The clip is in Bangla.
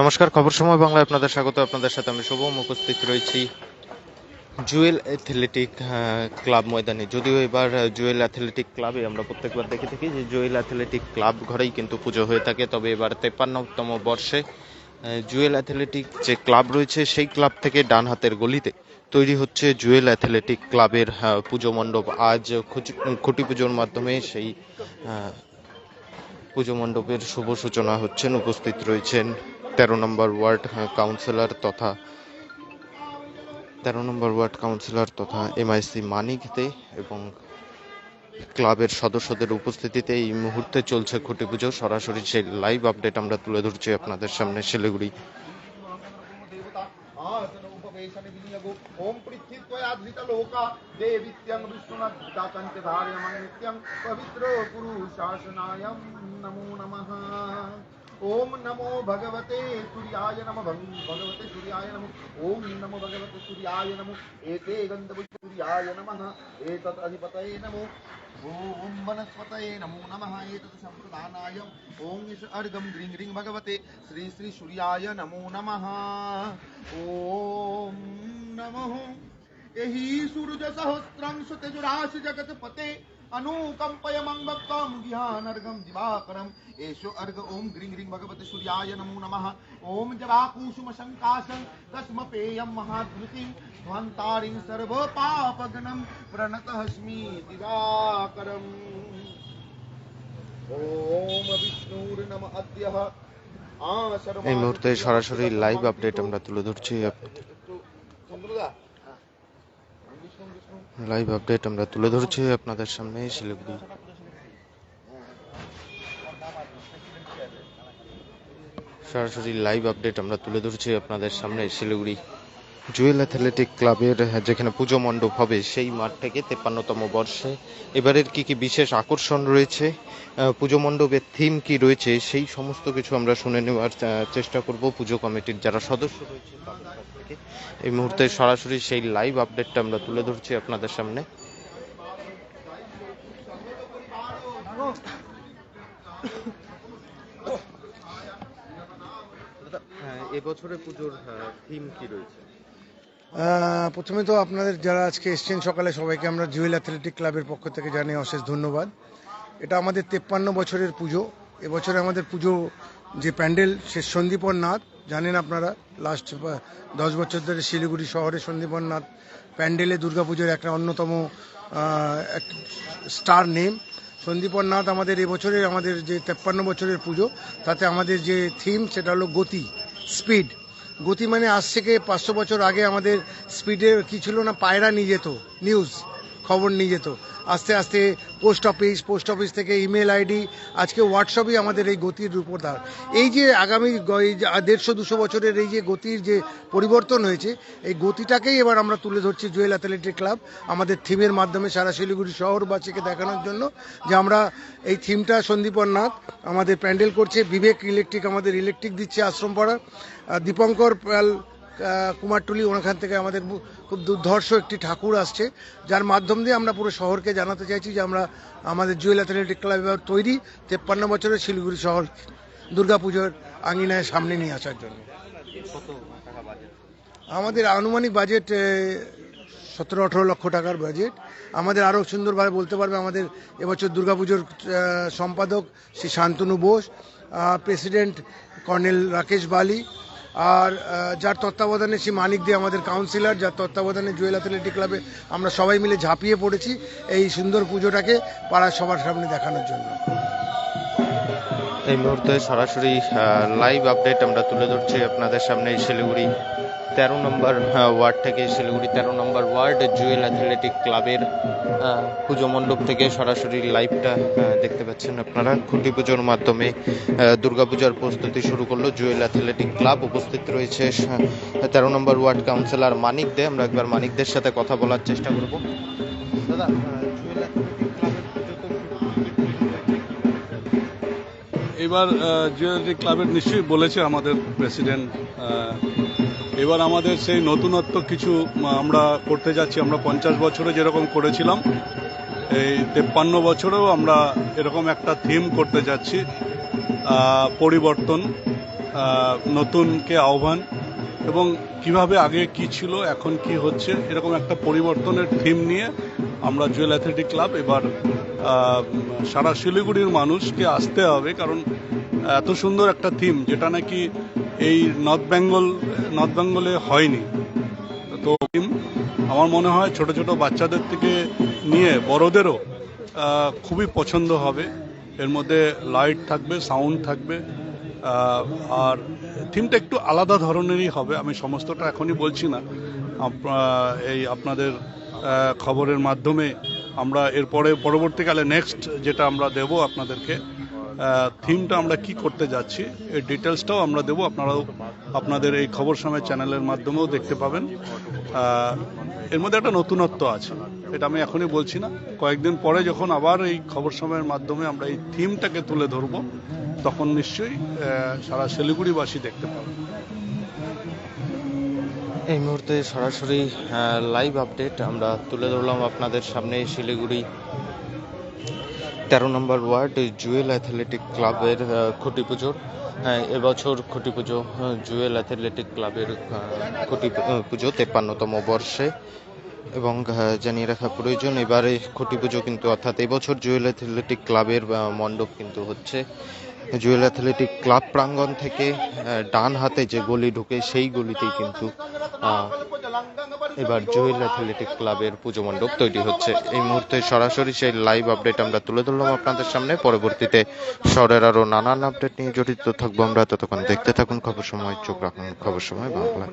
নমস্কার, খবর সময় বাংলায় আপনাদের স্বাগত। আপনাদের সাথে আমি শুভম উপস্থিত রয়েছি। জুয়েল অ্যাথলেটিক ক্লাব ময়দানে। যদিও এবার জুয়েল অ্যাথলেটিক ক্লাবে আমরা প্রত্যেকবার দেখে থাকি যে জুয়েল অ্যাথলেটিক ক্লাব ঘরেই কিন্তু পুজো হয়ে থাকে। তবে এবার তেপান্নতম বর্ষে জুয়েল অ্যাথলেটিক যে ক্লাব রয়েছে, সেই ক্লাব থেকে ডান হাতের গলিতে তৈরি হচ্ছে জুয়েল অ্যাথলেটিক ক্লাবের পুজো মণ্ডপ। আজ খুঁটি পুজোর মাধ্যমে সেই পুজো মণ্ডপের শুভ সূচনা হচ্ছেন, উপস্থিত রয়েছেন তেরো নম্বর ওয়ার্ড কাউন্সিলর তথা তেরো নম্বর ওয়ার্ড কাউন্সিলর তথা এমআইসি মানিক দে এবং ক্লাবের সদস্যদের উপস্থিতিতে এই মুহূর্তে চলছে খুঁটি পুজো সরাসরি সেই লাইভ আপডেট আমরা তুলে ধরছি আপনাদের সামনে শিলিগুড়ি आसनोपवेशन विनियोगो ओम पृथ्वीत्वयाधृत लोका देवीत्यं विष्णुनद्धाकञ्च धार्यमं नित्यं पवित्रो पुरुषासनायं नमो नमः ओम नमो भगवते सूर्याय नमः, भग- भगवते सूर्याय नमः, ओम नमो भगवते सूर्याय नमः, एते गन्धपुष्प सूर्याय नमः, एतत् अधिपतये नमो ॐ वनस्पतये नमो नमः, एतत् सम्प्रदानाय ॐ इष अर्घं ग्रीं ग्रीं भगवते, श्री श्री सूर्याय नमो नमः। ॐ नमः। एहि सूर्य सहस्रं सुतेजुराशि जगत्पते अनुकम्पय मं भक्तं ध्यानर्घं दिवाकरम् एषो अर्घ ॐ ग्रीं ग्रीं भगवते सूर्याय नमो नमः ॐ जवाकुसुमशङ्काशं तस्मपेयं महाद्भुतिं ध्वन्तारिं सर्वपापगणं प्रणतस्मि दिवाकरम् ॐ विष्णुर्नम अद्यः এই মুহূর্তে সরাসরি লাইভ আপডেট আমরা তুলে ধরছি লাইভ আপডেট আমরা তুলে ধরছি আপনাদের সামনে, শিলিগুড়ি। সরাসরি লাইভ আপডেট আমরা তুলে ধরছি আপনাদের সামনে, শিলিগুড়ি। জুয়েল অ্যাথলেটিক ক্লাবের যেখানে পুজো মণ্ডপ হবে সেই মাঠ থেকে তেপ্পান্নতম বর্ষে। এবারের কি কি বিশেষ আকর্ষণ রয়েছে? পুজো মণ্ডপের থিম কি রয়েছে? সেই সমস্ত কিছু আমরা শুনে নেওয়ার চেষ্টা করব পুজো কমিটির যারা সদস্য রয়েছে তাদের থেকে। এই মুহূর্তে সরাসরি সেই লাইভ আপডেটটা আমরা তুলে ধরছি আপনাদের সামনে। এবছরে পুজোর থিম কি রয়েছে? প্রথমে তো আপনাদের যারা আজকে এসছেন সকালে সবাইকে আমরা জুয়েল অ্যাথলেটিক ক্লাবের পক্ষ থেকে জানিয়ে অশেষ ধন্যবাদ। এটা আমাদের তেপ্পান্ন বছরের পুজো। এবছরে আমাদের পুজো যে প্যান্ডেল সে সন্দীপন নাথ জানেন আপনারা লাস্ট দশ বছর ধরে শিলিগুড়ি শহরে সন্দীপন নাথ প্যান্ডেলে দুর্গাপুজোর একটা অন্যতম স্টার নেম সন্দীপন নাথ আমাদের এবছরের আমাদের যে তেপ্পান্ন বছরের পুজো, তাতে আমাদের যে থিম সেটা হলো গতি স্পিড গতি মানে আজ থেকে পাঁচশো বছর আগে আমাদের স্পিডে কি ছিল না, পায়রা নিয়ে যেত নিউজ খবর নিয়ে যেত। আস্তে আস্তে পোস্ট অফিস পোস্ট অফিস থেকে ইমেল আইডি, আজকে হোয়াটসঅ্যাপই আমাদের এই গতির রূপদার। এই যে আগামী দেড়শো, দুশো বছরের এই যে গতির যে পরিবর্তন হয়েছে, এই গতিটাকেই এবার আমরা তুলে ধরছি জুয়েল অ্যাথলেটিক ক্লাব, আমাদের থিমের মাধ্যমে সারা শিলিগুড়ি শহরবাসীকে দেখানোর জন্য, যে আমরা এই থিমটা সন্দীপন নাথ, আমাদের প্যান্ডেল করছে, বিবেক ইলেকট্রিক আমাদের ইলেকট্রিক দিচ্ছে আশ্রম পাড়া দীপঙ্কর পাল কুমারটুলি ওখান থেকে আমাদের খুব দুর্ধর্ষ একটি ঠাকুর আসছে, যার মাধ্যম দিয়ে আমরা পুরো শহরকে জানাতে চাইছি যে আমরা আমাদের জুয়েল অ্যাথলেটিক ক্লাব এবার তৈরি তেপ্পান্ন বছরের শিলিগুড়ি শহর দুর্গাপুজোর আঙিনায় সামনে নিয়ে আসার জন্য। আমাদের আনুমানিক বাজেট সতেরো আঠেরো লক্ষ টাকার বাজেট। আমাদের আরও সুন্দরভাবে বলতে পারবে, আমাদের এবছর দুর্গাপুজোর সম্পাদক শ্রী শান্তনু বোস প্রেসিডেন্ট কর্নেল রাকেশ বালি আর যার তত্ত্বাবধানে শ্রী মানিক দিয়ে আমাদের কাউন্সিলর যার তত্ত্বাবধানে জুয়েল অ্যাথলেটিক ক্লাবে আমরা সবাই মিলে ঝাঁপিয়ে পড়েছি এই সুন্দর পুজোটাকে পাড়ার সবার সামনে দেখানোর জন্য। এই মুহূর্তে সরাসরি লাইভ আপডেট আমরা তুলে ধরছি আপনাদের সামনে শিলিগুড়ি তেরো নম্বর ওয়ার্ড থেকে। শিলিগুড়ি তেরো নম্বর ওয়ার্ড, জুয়েল অ্যাথলেটিক ক্লাবের পুজো মণ্ডপ থেকে সরাসরি লাইভটা দেখতে পাচ্ছেন আপনারা। খুঁটি পুজোর মাধ্যমে দুর্গাপূজার প্রস্তুতি শুরু করল জুয়েল অ্যাথলেটিক ক্লাব। উপস্থিত রয়েছে তেরো নম্বর ওয়ার্ড কাউন্সিলর মানিক দে। আমরা একবার মানিকদের সাথে কথা বলার চেষ্টা করব। দাদা জুয়েল এবার জুয়েলারি ক্লাবের নিশ্চয়ই বলেছে আমাদের প্রেসিডেন্ট এবার আমাদের সেই নতুনত্ব কিছু আমরা করতে যাচ্ছি। আমরা পঞ্চাশ বছরে যেরকম করেছিলাম, এই তেপ্পান্ন বছরেও আমরা এরকম একটা থিম করতে যাচ্ছি পরিবর্তন নতুনকে আহ্বান, এবং কীভাবে আগে কি ছিল, এখন কি হচ্ছে, এরকম একটা পরিবর্তনের থিম নিয়ে আমরা জুয়েল অ্যাথলেটিক ক্লাব এবার সারা শিলিগুড়ির মানুষকে আসতে হবে, কারণ এত সুন্দর একটা থিম যেটা নাকি এই নর্থ বেঙ্গল নর্থ বেঙ্গলে হয়নি। তো আমার মনে হয় ছোট ছোট বাচ্চাদের থেকে নিয়ে বড়দেরও খুবই পছন্দ হবে। এর মধ্যে লাইট থাকবে সাউন্ড থাকবে আর থিমটা একটু আলাদা ধরনেরই হবে। আমি সমস্তটা এখনই বলছি না। এই আপনাদের খবরের মাধ্যমে আমরা এরপরে পরবর্তীকালে নেক্সট যেটা আমরা দেব আপনাদেরকে থিমটা আমরা কি করতে যাচ্ছি এই ডিটেলসটাও আমরা দেব। আপনারাও আপনাদের এই খবর সময় চ্যানেলের মাধ্যমেও দেখতে পাবেন। এর মধ্যে একটা নতুনত্ব আছে, এটা আমি এখনই বলছি না। কয়েকদিন পরে যখন আবার এই খবর সময়ের মাধ্যমে আমরা এই থিমটাকে তুলে ধরবো, তখন নিশ্চয়ই সারা শিলিগুড়িবাসী দেখতে পাবে এই মুহূর্তে সরাসরি লাইভ আপডেট আমরা তুলে ধরলাম আপনাদের সামনে শিলিগুড়ি। তেরো নম্বর ওয়ার্ড জুয়েল অ্যাথলেটিক ক্লাবের খুঁটি পুজোর এবছর খুঁটি পুজো জুয়েল অ্যাথলেটিক ক্লাবের খুঁটি পুজো তেপ্পান্নতম বর্ষে। এবং জানিয়ে রাখা প্রয়োজন, এবারে খুঁটি পুজো কিন্তু অর্থাৎ এবছর জুয়েল অ্যাথলেটিক ক্লাবের মণ্ডপ কিন্তু হচ্ছে। জুয়েল অ্যাথলেটিক ক্লাব প্রাঙ্গণ থেকে ডান হাতে যে গলি ঢুকে সেই গলিতেই কিন্তু এবার জুয়েল অ্যাথলেটিক ক্লাবের পুজো মণ্ডপ তৈরি হচ্ছে। এই মুহূর্তে সরাসরি সেই লাইভ আপডেট আমরা তুলে ধরলাম আপনাদের সামনে। পরবর্তীতে শহরের আরও নানান আপডেট নিয়ে জড়িত থাকব আমরা। ততক্ষণ দেখতে থাকুন খবর সময়, চোখ রাখুন খবর সময়, বাংলা।